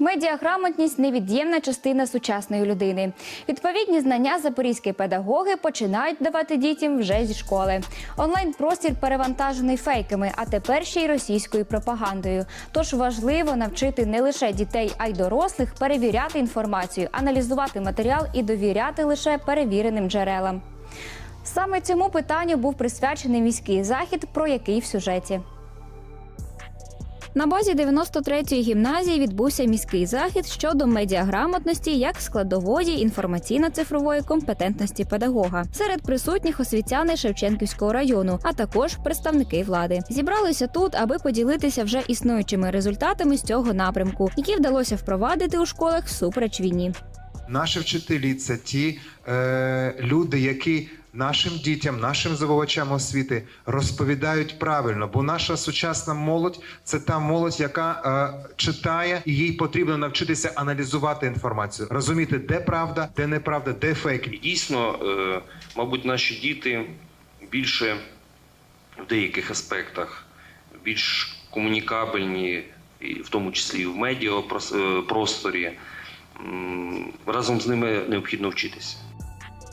Медіаграмотність невід'ємна частина сучасної людини. Відповідні знання запорізькі педагоги починають давати дітям вже зі школи. Онлайн-простір перевантажений фейками, а тепер ще й російською пропагандою. Тож важливо навчити не лише дітей, а й дорослих перевіряти інформацію, аналізувати матеріал і довіряти лише перевіреним джерелам. Саме цьому питанню був присвячений міський захід, про який в сюжеті. На базі 93-ї гімназії відбувся міський захід щодо медіаграмотності як складової інформаційно-цифрової компетентності педагога. Серед присутніх освітяни Шевченківського району, а також представники влади. Зібралися тут, аби поділитися вже існуючими результатами з цього напрямку, які вдалося впровадити у школах всупереч війні. Наші вчителі це ті е, люди, які нашим дітям, нашим здобувачам освіти розповідають правильно, бо наша сучасна молодь це та молодь, яка е, читає, і їй потрібно навчитися аналізувати інформацію, розуміти, де правда, де неправда, де фейк. Дійсно, е, мабуть, наші діти більше в деяких аспектах більш комунікабельні, і в тому числі і в медіапросторі. М, Разом з ними необхідно вчитися.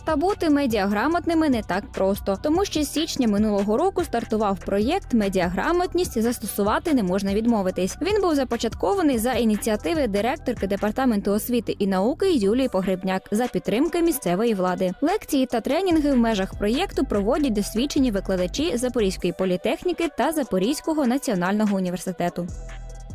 Та бути медіаграмотними не так просто, тому що з січня минулого року стартував проєкт Медіаграмотність застосувати не можна відмовитись. Він був започаткований за ініціативи директорки департаменту освіти і науки Юлії Погребняк за підтримки місцевої влади. Лекції та тренінги в межах проєкту проводять досвідчені викладачі Запорізької політехніки та Запорізького національного університету.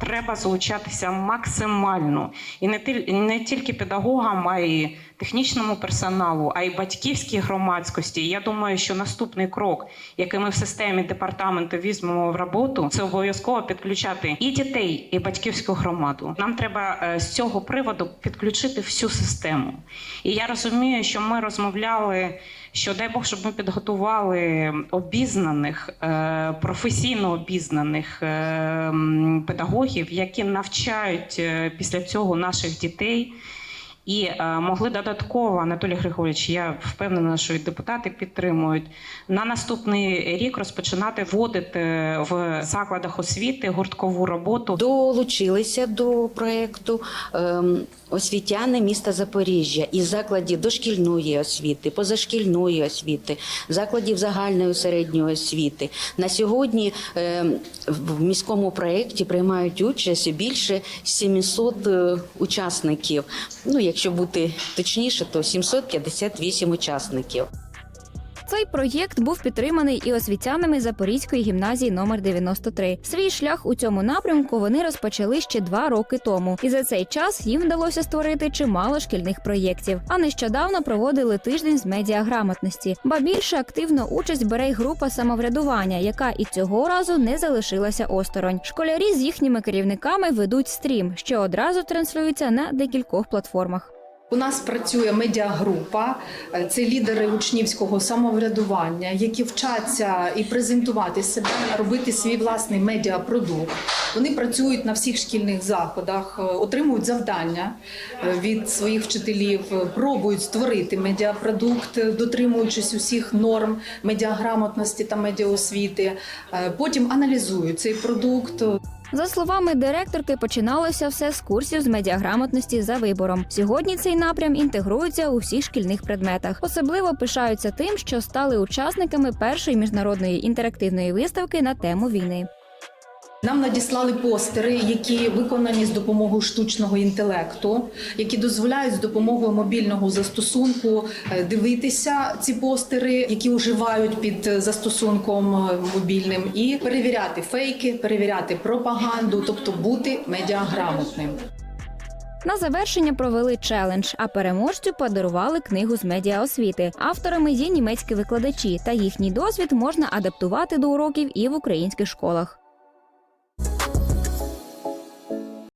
Треба залучатися максимально і не тільки педагогам, а й технічному персоналу, а й батьківській громадськості. Я думаю, що наступний крок, який ми в системі департаменту візьмемо в роботу, це обов'язково підключати і дітей, і батьківську громаду. Нам треба е, з цього приводу підключити всю систему. І я розумію, що ми розмовляли. Що дай Бог, щоб ми підготували обізнаних, е, професійно обізнаних е, педагогів, які навчають після цього наших дітей. І е, могли додатково, Анатолій Григорович, я впевнена, що і депутати підтримують на наступний рік розпочинати вводити в закладах освіти гурткову роботу. Долучилися до проекту ем, освітяни міста Запоріжжя із закладів дошкільної освіти, позашкільної освіти, закладів загальної середньої освіти. На сьогодні ем, в міському проєкті приймають участь більше 700 е, учасників. Ну, якщо бути точніше, то 758 учасників. Цей проєкт був підтриманий і освітянами Запорізької гімназії номер 93. Свій шлях у цьому напрямку вони розпочали ще два роки тому, і за цей час їм вдалося створити чимало шкільних проєктів. А нещодавно проводили тиждень з медіаграмотності. Ба більше активно участь бере й група самоврядування, яка і цього разу не залишилася осторонь. Школярі з їхніми керівниками ведуть стрім, що одразу транслюється на декількох платформах. У нас працює медіагрупа, це лідери учнівського самоврядування, які вчаться і презентувати себе, робити свій власний медіапродукт. Вони працюють на всіх шкільних заходах, е, отримують завдання е, від своїх вчителів, пробують створити медіапродукт, е, дотримуючись усіх норм медіаграмотності та медіаосвіти. Потім аналізують цей продукт, За словами директорки, починалося все з курсів з медіаграмотності за вибором. Сьогодні цей напрям інтегрується у всіх шкільних предметах. Особливо пишаються тим, що стали учасниками першої міжнародної інтерактивної виставки на тему війни. Нам надіслали постери, які виконані з допомогою штучного інтелекту, які дозволяють з допомогою мобільного застосунку е, дивитися ці постери, які уживають під е, застосунком е, мобільним, і перевіряти фейки, перевіряти пропаганду, тобто бути медіаграмотним. На завершення провели челендж, а переможцю подарували книгу з медіаосвіти. Авторами є німецькі викладачі, та їхній досвід можна адаптувати до уроків і в українських школах.